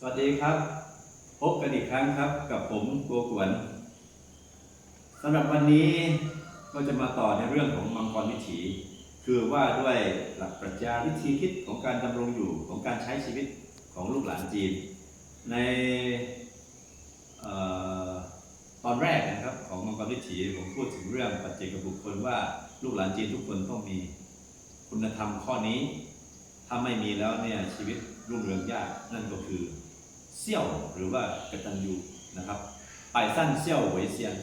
สวัสดีครับ พบกันอีกครั้งครับกับผมโกกวนสำหรับวันนี้ก็จะมาต่อในเรื่องของมังกรวิถี คือว่าด้วยหลักปรัชญาวิธีคิดของการดำรงอยู่ของการใช้ชีวิตของลูกหลานจีน ในออตอนแรกนะครับของมังกรวิถีผมพูดถึงเรื่องปัจเจกบุคคลว่าลูกหลานจีนทุกคนต้องมีคุณธรรมข้อนี้ ถ้าไม่มีแล้วเนี่ยชีวิตรุ่งเรืองยากนั่นก็คือ เซี่ยวหรือว่ากตัญญูนะครับปลายสั้นเซี่ยวเหวยเซียน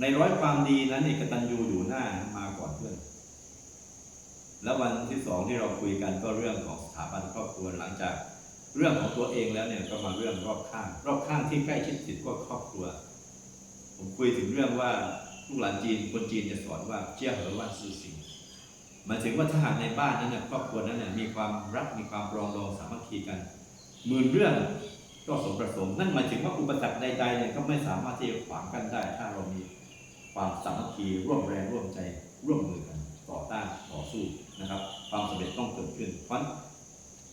ในร้อยความดีนั้นเนี่กตัญญูอยู่หน้ามาก่อนเพื่อนแล้ววันที่สองที่เราคุยกันก็เรื่องของสถาบันครอบครัวหลังจากเรื่องของตัวเองแล้วเนี่ยก็มาเรื่องรอบข้าง รอบข้างที่ใกล้ชิดติดก็ครอบครัว ผมคุยถึงเรื่องว่าลูกหลานจีนคนจีนจะสอนว่าเจ้าเหอวันซื่อสิงหมายถึงว่าถ้าหากในบ้านนั้นเนี่ยครอบครัวนั้นเนี่ยมีความรักมีความปรองดองสามัคคีกันหมื่นเรื่อง ก็สมประสงค์นั่นหมายถึงว่าอุปสรรคใดๆเนี่ยก็ไม่สามารถที่จะขวางกันได้ ถ้าเรามีความสามัคคีร่วมแรงร่วมใจร่วมมือกันต่อต้านต่อสู้นะครับ ความสำเร็จต้องเกิดขึ้น เพราะ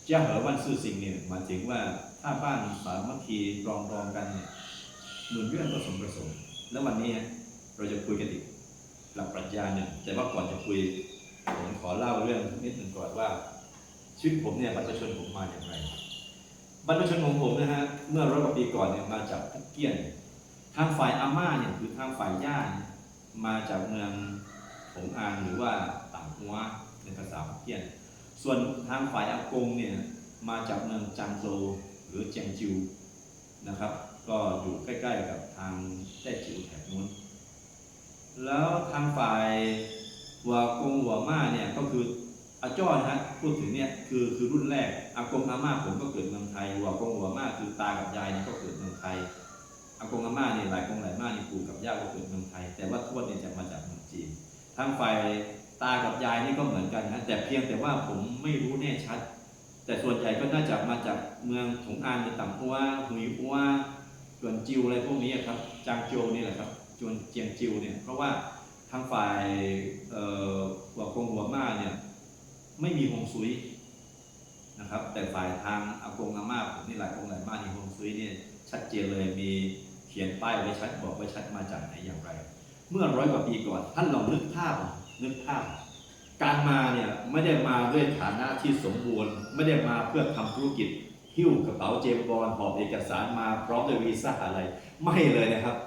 เจ้าเหอวันซื่อสิ่งเนี่ยหมายถึงว่าถ้าบ้านสามัคคีรองดองกันเนี่ยหมื่นเรื่องก็สมประสงค์แล้ววันนี้เราจะคุยกันอีกหลักปรัชญาหนึ่งแต่ว่าก่อนจะคุยผมขอเล่าเรื่องนิดหนึ่งก่อนว่าชีวิตผมเนี่ยบรรพชนผมมาอย่างไร บรรพชนของผมนะฮะเมื่อร้อยกว่าปีก่อนเนี่ยมาจากพุกเกี้ยน ทางฝ่ายอาม่าเนี่ยคือทางฝ่ายย่ามาจากเมืองหงอางหรือว่าต่างหัวในภาษาพุกเกี้ยน ส่วนทางฝ่ายอากงเนี่ยมาจากเมืองจางโจหรือเจียงจิวนะครับ ก็อยู่ใกล้ๆกับทางแต้จิ๋วแถบนู้นแล้วทางฝ่ายหัวกงหัวม่าเนี่ยก็คือ อาจ้อนะฮะพูดถึงเนี่ยคือคือรุ่นแรกอากงอาม่าผมก็เกิดเมืองไทยหัวกงหัวม่าคือตากับยายเนี่ยก็เกิดเมืองไทยอากงอาม่าเนี่ยหลายกงหลายม่านี่ปู่กับย่าก็เกิดเมืองไทย แต่ว่าทวดเนี่ยจะมาจากเมืองจีนทางฝ่ายตากับยายนี่ก็เหมือนกันนะแต่เพียงแต่ว่าผมไม่รู้แน่ชัด แต่ส่วนใหญ่ก็น่าจะมาจากเมืองถงอานหรือต่างหัวหุยหัวจวนจิวอะไรพวกนี้ครับจางโจวนี่แหละครับจวนเจียงจิวเนี่ยเพราะว่าทางฝ่ายหัวกงหัวม่าเนี่ย ไม่มีฮงซุยนะครับ แต่ฝ่ายทางอากงอาม่าผมนี่หลายกงหลายม่านี่ฮงซุยเนี่ยชัดเจนเลยมีเขียนป้ายไว้ชัดบอกไว้ชัดมาจากไหนอย่างไร เมื่อร้อยกว่าปีก่อนท่านลองนึกภาพนึกภาพ การมาเนี่ยไม่ได้มาด้วยฐานะที่สมบูรณ์ ไม่ได้มาเพื่อทำธุรกิจหิ้วกระเป๋าเจมบอลหอบเอกสารมาพร้อมด้วยวีซ่าอะไร ไม่เลยนะครับ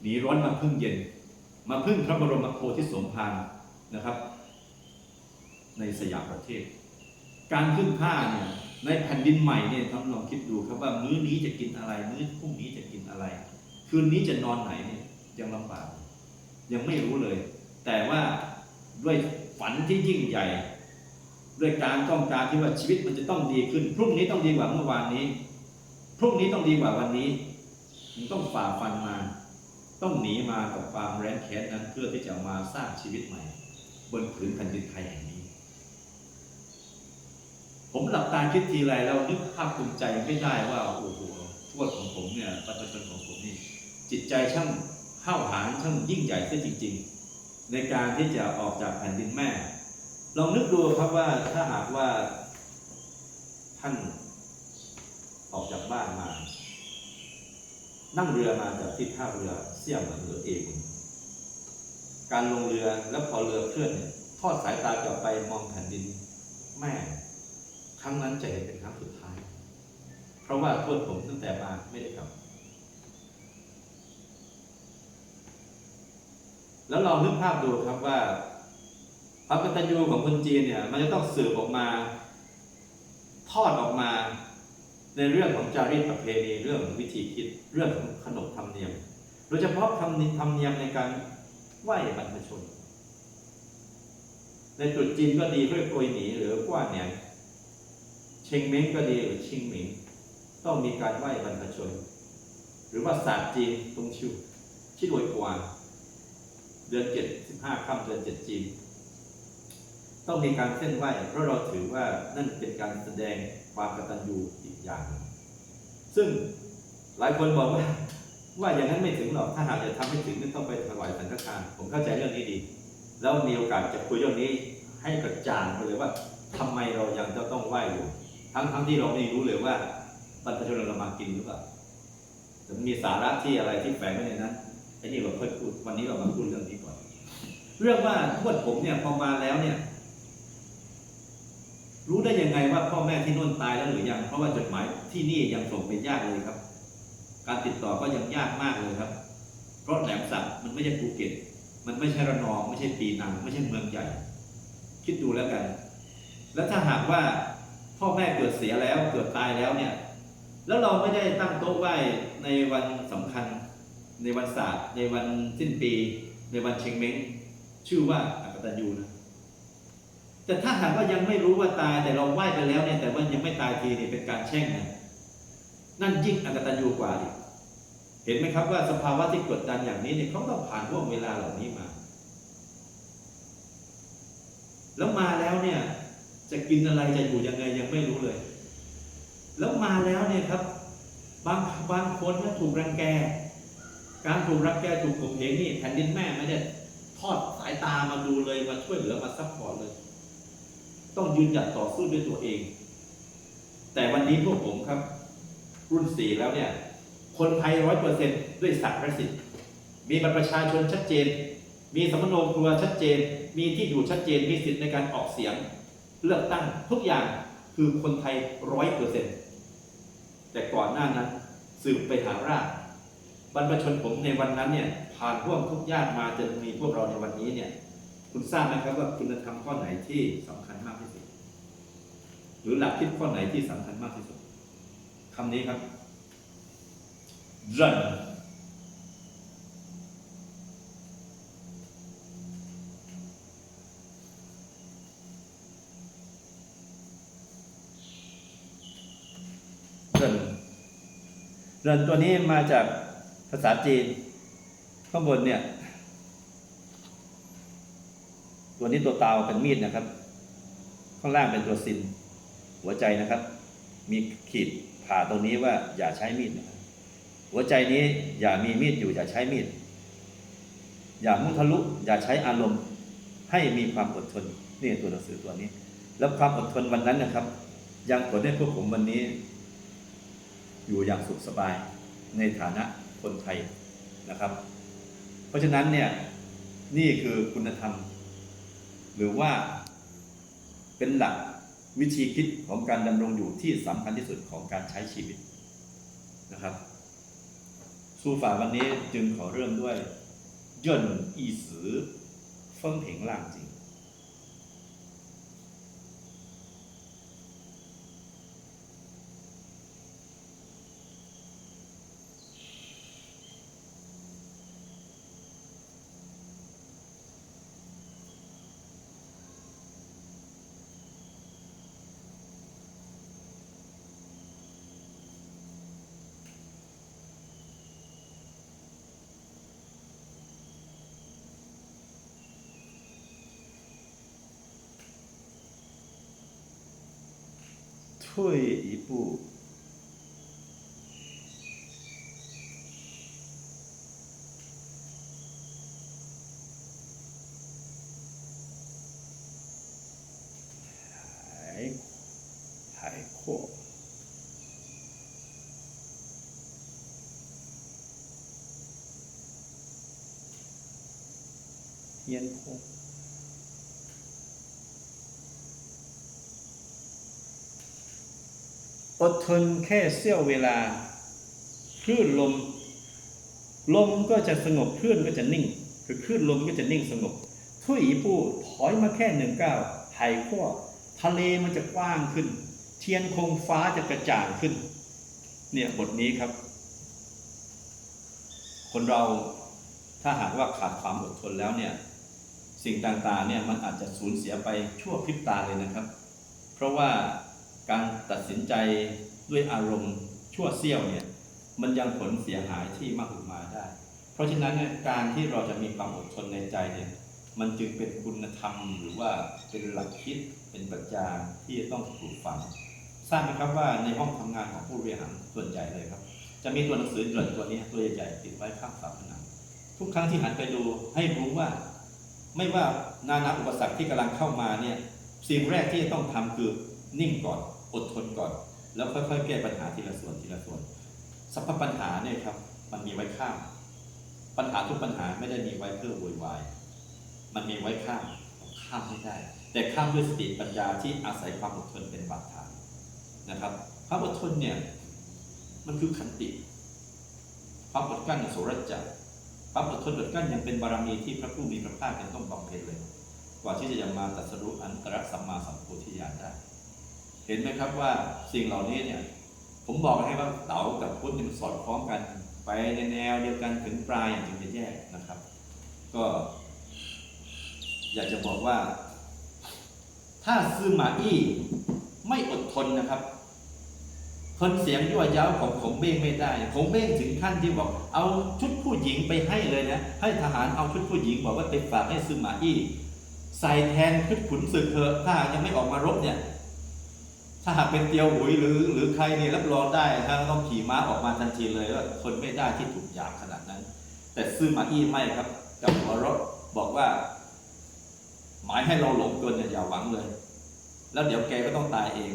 หนีร้อนมาพึ่งเย็น มาพึ่งพระบรมโพธิสมภารนะครับ ในสยามประเทศ การพึ่งผ้าเนี่ยในแผ่นดินใหม่เนี่ยท่านลองคิดดูครับว่ามื้อนี้จะกินอะไร มื้อพรุ่งนี้จะกินอะไร คืนนี้จะนอนไหนเนี่ยยังลำบากยังไม่รู้เลย แต่ว่าด้วยฝันที่ยิ่งใหญ่ ด้วยการต้องการที่ว่าชีวิตมันจะต้องดีขึ้น พรุ่งนี้ต้องดีกว่าเมื่อวานนี้ พรุ่งนี้ต้องดีกว่าวันนี้มันต้องฝ่าฟันมา ต้องหนีมากับความแร้นแค้นนั้นเพื่อที่จะมาสร้างชีวิตใหม่ บนผืนแผ่นดินไทยแห่งนี้ ผมหลับตาคิดทีไรแล้วนึกภาคภูมิใจไม่ได้ว่าโอ้โหทวดของผมเนี่ยประชาชนของผมนี่ จิตใจช่างห้าวหาญช่างยิ่งใหญ่เสียจริง ๆ ในการที่จะออกจากแผ่นดินแม่ลองนึกดูครับว่าถ้าหากว่าท่านออกจากบ้านมา นั่งเรือมาจากที่ท่าเรือเสี่ยมเหมือนเรือเอง การลงเรือแล้วพอเรือเคลื่อนเนี่ยทอดสายตากลับไปมองแผ่นดินแม่ รั้งนั้นจะเห็นเป็นครั้งสุดท้าย เพราะว่าทวดผมตั้งแต่มาไม่ได้กลับ แล้วลองนึกภาพดูครับว่าความกตัญญูของคนจีนเนี่ย มันจะต้องสืบออกมา ทอดออกมาในเรื่องของจารีตประเพณีเรื่องของวิธีคิดเรื่องของขนบธรรมเนียม โดยเฉพาะธรรมเนียมธรรมเนียมในการไหว้บรรพชน ในตรุษจีนก็ดีเพื่โกยหนีหรือกว้านเนี่ย เชงเม้งก็ดีหรือชิงหมิง ต้องมีการไหว้บรรพชน หรือว่าศาสตร์จีนตรงชิวชิดวยกวางเดือนเจ็ดสิบห้าค่ำเดือนเจ็ดจีน ต้องมีการเส้นไหว้เพราะเราถือว่านั่นเป็นการแสดงความกตัญญูอีกอย่าง ซึ่งหลายคนบอกว่าว่าอย่างนั้นไม่ถึงหรอก ถ้าหากจะทำให้ถึงนั่นต้องไปถวายสังฆทาน ผมเข้าใจเรื่องนี้ดี แล้วมีโอกาสจะคุยเรื่องนี้ให้กระจ่างไปเลยว่าทำไมเรายังจะต้องไหว้อยู่ ทั้งทั้งที่เราไม่รู้เลยว่าบรรพชนเรามากินหรือเปล่าแต่มันมีสาระที่อะไรที่แฝงไว้ในนั้นไอ้นี่เราค่อยพูดวันนี้เรามาพูดเรื่องนี้ก่อน เรื่องว่าทวดผมเนี่ยพอมาแล้วเนี่ย รู้ได้ยังไงว่าพ่อแม่ที่นู่นตายแล้วหรือยัง เพราะว่าจดหมายที่นี่ยังส่งไปยากเลยครับ การติดต่อก็ยังยากมากเลยครับ เพราะแหลมสักมันไม่ใช่ภูเก็ตมันไม่ใช่ระนอง ไม่ใช่ปีนัง ไม่ใช่เมืองใหญ่ คิดดูแล้วกัน แล้วถ้าหากว่า พ่อแม่เกิดเสียแล้วเกิดตายแล้วเนี่ย แล้วเราไม่ได้ตั้งโต๊ะไหว้ในวันสำคัญ ในวันศาสตร์ ในวันสิ้นปี ในวันเชงเม้งชื่อว่าอักตันยูนะแต่ถ้าหากว่ายังไม่รู้ว่าตายแต่เราไหว้ไปแล้วเนี่ยแต่ว่ายังไม่ตายทีเนี่ยเป็นการแช่งนะนั่นยิ่งอักตันยูกว่าอีเห็นไหมครับว่าสภาวะที่กดดันอย่างนี้เนี่ยเขาต้องผ่านห่วงเวลาเหล่านี้มา แล้วมาแล้วเนี่ย จะกินอะไรจะอยู่ยังไงยังไม่รู้เลย แล้วมาแล้วเนี่ยครับ บางบางคนเนี่ยถูกรังแก การถูกรังแกถูกข่มเหงนี่แผ่นดินแม่ไม่ได้ทอดสายตามาดูเลยมาช่วยเหลือมาซัพพอร์ตเลย ต้องยืนหยัดต่อสู้ด้วยตัวเอง แต่วันนี้พวกผมครับ รุ่นสี่แล้วเนี่ย คนไทยร้อยเปอร์เซ็นด้วยศักดิ์และสิทธิ์มีบัตรประชาชนชัดเจน มีสมโนครัวชัดเจน มีที่อยู่ชัดเจน มีสิทธิ์ในการออกเสียง เลือกตั้งทุกอย่างคือคนไทยร้อยเปอร์เซ็นแต่ก่อนหน้านั้นสืบไปหารากบรรพชนผมในวันนั้นเนี่ยผ่านพวกทุกยากมาจนมีพวกเราในวันนี้เนี่ย คุณทราบไหมครับว่าคุณธรรมข้อไหนที่สำคัญมากที่สุด หรือหลักคิดข้อไหนที่สำคัญมากที่สุดคำนี้ครับรั เรินตัวนี้มาจากภาษาจีน ข้างบนเนี่ย ตัวนี้ตัวตาวเป็นมีดนะครับ ข้างล่างเป็นตัวซิน หัวใจนะครับ มีขีดผ่าตรงนี้ว่าอย่าใช้มีดนะครับหัวใจนี้อย่ามีมีดอยู่อย่าใช้มีด อย่ามุ่งทะลุอย่าใช้อารมณ์ ให้มีความอดทนนี่ตัวหนังสือตัวนี้ แล้วความอดทนวันนั้นนะครับ ยังผลให้พวกผมวันนี้ อยู่อย่างสุขสบายในฐานะคนไทยนะครับ เพราะฉะนั้นเนี่ยนี่คือคุณธรรม หรือว่าเป็นหลักวิธีคิดของการดำรงอยู่ที่สำคัญที่สุดของการใช้ชีวิตนะครับ สู้ฝ่าวันนี้จึงขอเริ่มด้วยย่นอีสือเฟิ่งผิงล่าง 退一步，海海阔，天空。 อดทนแค่เสี้ยวเวลาคลื่นลม ลมก็จะสงบคลื่นก็จะนิ่งหรือคลื่นลมก็จะนิ่งสงบทุยปูถอยมาแค่หนึ่งก้าวไถ่ขั้วทะเลมันจะกว้างขึ้น เทียนคงฟ้าจะกระจ่างขึ้น เนี่ยบทนี้ครับ คนเราถ้าหากว่าขาดความอดทนแล้วเนี่ย สิ่งต่างๆเนี่ยมันอาจจะสูญเสียไปชั่วพริบตาเลยนะครับ เพราะว่า การตัดสินใจด้วยอารมณ์ชั่วเสี้ยวเนี่ยมันยังผลเสียหายที่มากมาได้ เพราะฉะนั้นเนี่ยการที่เราจะมีความอดทนในใจเนี่ยมันจึงเป็นคุณธรรมหรือว่าเป็นหลักคิดเป็นปรัชญาที่ต้องปลูกฝังทราบไหมครับว่าในห้องทำงานของผู้บริหารส่วนใหญ่เลยครับ จะมีตัวหนังสือเดือนตัวนี้ตัวใหญ่ๆติดไว้ข้างฝาผนังทุกครั้งที่หันไปดูให้รู้ว่า ไม่ว่านานาอุปสรรคที่กำลังเข้ามาเนี่ยสิ่งแรกที่จะต้องทำคือนิ่งก่อน อดทนก่อน แล้วค่อยๆ แก้ปัญหาทีละส่วนทีละส่วนสัพพปัญหาเนี่ยครับ มันมีไว้ข้าม ปัญหาทุกปัญหาไม่ได้มีไว้เพื่อโวยวาย มันมีไว้ข้ามข้ามให้ได้ แต่ข้ามด้วยสติปัญญาที่อาศัยความอดทนเป็นบาดฐานนะครับความอดทนเนี่ยมันคือขันติความอดกลั้นโสรจักรความอดทนอดกลั้นยังเป็นบารมีที่พระผู้มีพระภาคเป็นต้องบำเพ็ญเลย กว่าที่จะยังมาตรัสรู้อันตรสัมมาสัมโพธิญาณได้ เห็นไหมครับว่าสิ่งเหล่านี้เนี่ย ผมบอกให้ว่าเต๋ากับพุทธเนี่ยมันสอดคล้องกัน ไปในแนวเดียวกันถึงปลายอย่างจึงจะแยกนะครับ ก็ อยากจะบอกว่า ถ้าซื้อหมาอี้ไม่อดทนนะครับทนเสียงยั่วย้าวของของเบ้งไม่ได้ของเบ้งถึงขั้นที่บอก เอาชุดผู้หญิงไปให้เลยนะ ให้ทหารเอาชุดผู้หญิงบอกว่าไปฝากให้ซื้อหมาอี้ใส่แทนชุดขุนศึกเถอะถ้ายังไม่ออกมารบเนี่ย ถ้าหากเป็นเตียวหุยหรือหรือใครเนี่ยรับรองได้ถ้าต้องขี่ม้าออกมาทันทีเลยว่าทนไม่ได้ที่ถูกหยามขนาดนั้น แต่ซื้อมาอี้ไม่ครับกับหัวรถบอกว่า หมายให้เราหลงกลเนี่ยอย่าหวังเลย แล้วเดี๋ยวแกก็ต้องตายเอง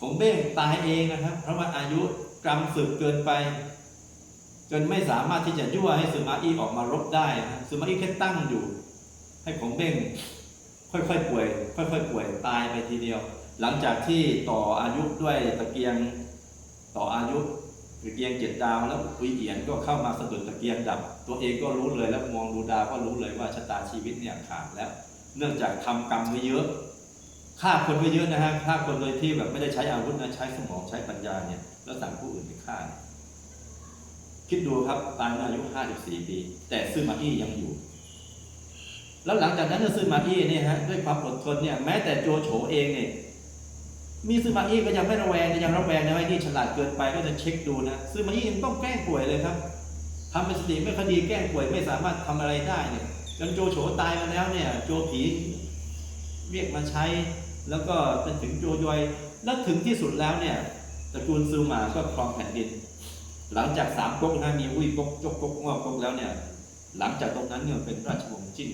ผมเบ้งตายเองนะครับ เพราะว่าอายุกรรมสึกเกินไป จนไม่สามารถที่จะยั่วให้ซึมาอี้ออกมารบได้นะซึมาอี้แค่ตั้งอยู่ ให้ของเบ้งค่อยๆป่วย ค่อยๆป่วยตายไปทีเดียว หลังจากที่ต่ออายุด้วยตะเกียงต่ออายุตะเกียงเจ็ดดาวแล้วอุยเอียนก็เข้ามาสะดุดตะเกียงดับ ตัวเองก็รู้เลยแล้วมองดูดาวก็รู้เลยว่าชะตาชีวิตเนี่ยขาดแล้ว เนื่องจากทำกรรมไว้เยอะฆ่าคนไว้เยอะนะฮะฆ่าคนโดยที่แบบไม่ได้ใช้อาวุธนะใช้สมองใช้ปัญญาเนี่ยแล้วสั่งผู้อื่นไปฆ่า คิดดูครับตายเมื่ออายุ54ปี แต่ซื่อมาอี้ยังอยู่แล้วหลังจากนั้นซื่อมาอี้เนี่ยฮะด้วยความอดทนเนี่ยแม้แต่โจโฉเองเนี่ย มีซื่อมาอี้ก็ยังไม่ระแวงยังระแวงนะว่านี่ฉลาดเกินไปก็จะเช็คดูนะซื่อมาอี้ยังต้องแกล้งป่วยเลยครับทำเป็นสติไม่คดีแกล้งป่วยไม่สามารถทำอะไรได้เนี่ยจนโจโฉตายมาแล้วเนี่ย โจผีเรียกมาใช้ แล้วก็จนถึงโจยอย แล้วถึงที่สุดแล้วเนี่ยตระกูลซูมาก็ครองแผ่นดิน หลังจากสามก๊กนะมีอุ้ยก๊กจกก๊กงอกก๊กแล้วเนี่ย หลังจากตรงนั้นเนี่ยเป็นราชวงศ์จิ้น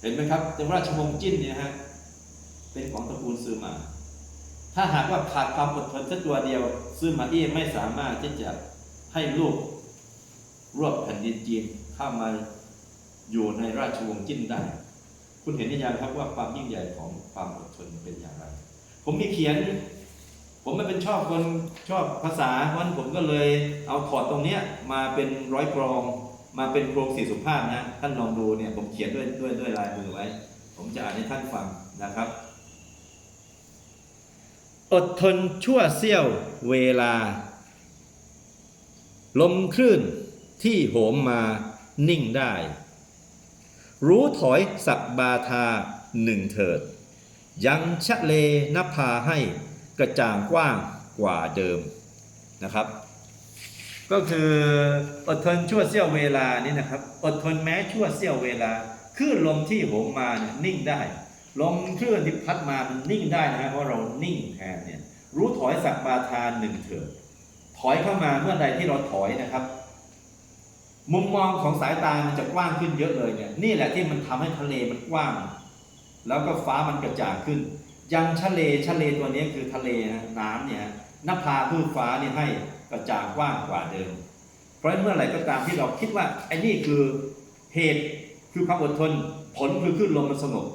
เห็นไหมครับแต่ราชวงศ์จิ้นเนี่ยฮะ เป็นของตระกูลซือมา ถ้าหากว่าขาดความอดทนสักตัวเดียวซือมาอี้ไม่สามารถที่จะให้ลูกรวบแผ่นดินจีนเข้ามาอยู่ในราชวงศ์จิ้นได้ คุณเห็นหรือยังครับว่าความยิ่งใหญ่ของความอดทนเป็นอย่างไร ผมมีเขียน ผมไม่เป็นชอบคนชอบภาษาเพราะฉะนั้นผมก็เลยเอาถอดตรงเนี้ยมาเป็นร้อยกรอง มาเป็นโครงสี่สุภาพนะ ท่านลองดูเนี่ยผมเขียนด้วยด้วยด้วยลายมือไว้ ผมจะอ่านให้ท่านฟังนะครับ อดทนชั่วเสี้ยวเวลา ลมคลื่นที่โหมมานิ่งได้ รู้ถอยสักบาทาหนึ่งเถิด ยังชะเลนภาให้กระจ่างกว้างกว่าเดิมนะครับ ก็คืออดทนชั่วเสี้ยวเวลานี่นะครับ อดทนแม้ชั่วเสี้ยวเวลาคลื่นลมที่โหมมาเนี่ยนิ่งได้ ลมคลื่อนที่พัดมามันนิ่งได้นะฮะเพราะเรานิ่งแทนเนี่ยรู้ถอยสักบาทานหนึ่งเถิดถอยเข้ามาเมื่อใดที่เราถอยนะครับ มุมมองของสายตามันจะกว้างขึ้นเยอะเลยเนี่ยนี่แหละที่มันทำให้ทะเลมันกว้าง แล้วก็ฟ้ามันกระจ่างขึ้น ยังทะเลทะเลตัวนี้คือทะเลนะน้ำเนี่ยนภาพื้นฟ้าเนี่ยให้กระจ่างกว้างกว่าเดิม เพราะฉะนั้นเมื่อไหร่ก็ตามที่เราคิดว่าไอ้นี่คือเหตุคือความอดทนผลคือขึ้นลมมันสงบ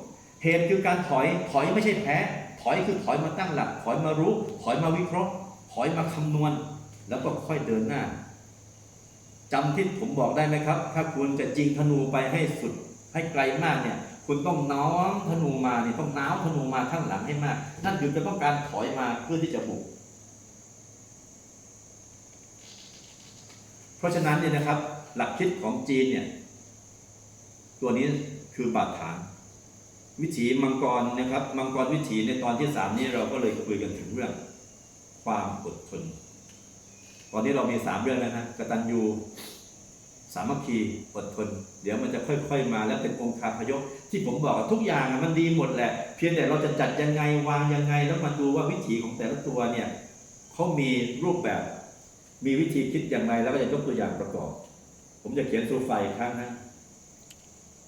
เหตุคือการถอยถอยไม่ใช่แพ้ ถอยคือถอยมาตั้งหลัก ถอยมารู้ ถอยมาวิเคราะห์ ถอยมาคำนวณ แล้วก็ค่อยเดินหน้าจำที่ผมบอกได้ไหมครับ ถ้าคุณจะจริงธนูไปให้สุดให้ไกลมากเนี่ย คุณต้องน้อมธนูมาเนี่ยต้องน้าวธนูมาข้างหลังให้มาก นั่นคือจะต้องการถอยมาเพื่อที่จะบุก เพราะฉะนั้นเนี่ยนะครับ หลักคิดของจีนเนี่ย ตัวนี้คือบาดฐาน วิถีมังกรนะครับ มังกรวิถีในตอนที่สามนี้เราก็เลยคุยกันถึงเรื่องความอดทน ตอนนี้เรามีสามเรื่องแล้วนะกตัญญูสามัคคีอดทน เดี๋ยวมันจะค่อย ๆ มาแล้วเป็นองค์คาพยพที่ผมบอกทุกอย่างมันดีหมดแหละ เพียงแต่เราจะจัดยังไงวางยังไง แล้วมาดูว่าวิถีของแต่ละตัวเนี่ยเขามีรูปแบบ มีวิธีคิดอย่างไรแล้วก็จะยกตัวอย่างประกอบ ผมจะเขียนสูไฟอีกครั้งนะ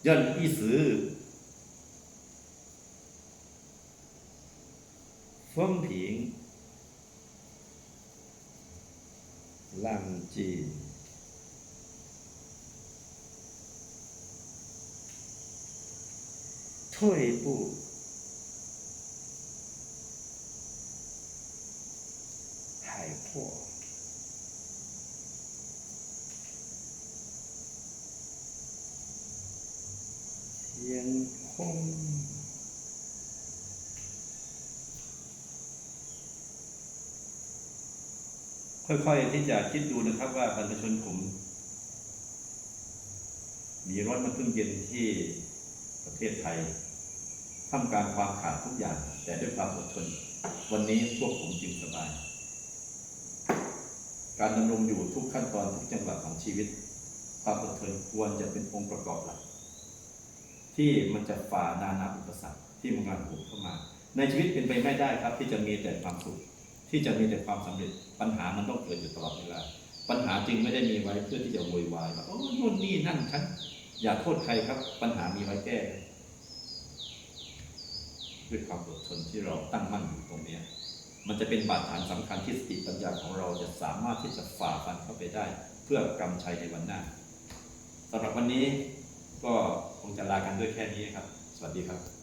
ย่นอีสือ 风平浪静退步，海阔，天空。 ค่อยๆที่จะคิดดูนะครับว่าบรรพชนผมมีรถมาเพิ่งเย็นที่ประเทศไทยท่ามกลางความขาดทุกอย่าง แต่ด้วยความอดทน วันนี้พวกผมจึงสบาย การดำรงอยู่ทุกขั้นตอนทุกจังหวะของชีวิต ความอดทนควรจะเป็นองค์ประกอบหลักที่มันจะฝ่านานาอุปสรรคที่มันกำลังผุดเข้ามา ในชีวิตเป็นไปไม่ได้ครับที่จะมีแต่ความสุข ที่จะมีแต่ความสำเร็จปัญหามันต้องเกิดอยู่ตลอดเวลาปัญหาจึงไม่ได้มีไว้เพื่อที่จะโวยวายว่าโอ้นู่นนี่นั่นฉันอย่าโทษใครครับ ปัญหามีไว้แก้ด้วยความอดทนที่เราตั้งมั่นอยู่ตรงเนี้ยมันจะเป็นบาดฐานสำคัญที่สติปัญญาของเราจะสามารถที่จะฝ่าฟันเข้าไปได้ เพื่อกำชัยในวันหน้าสำหรับวันนี้ก็คงจะลากันด้วยแค่นี้ครับ สวัสดีครับ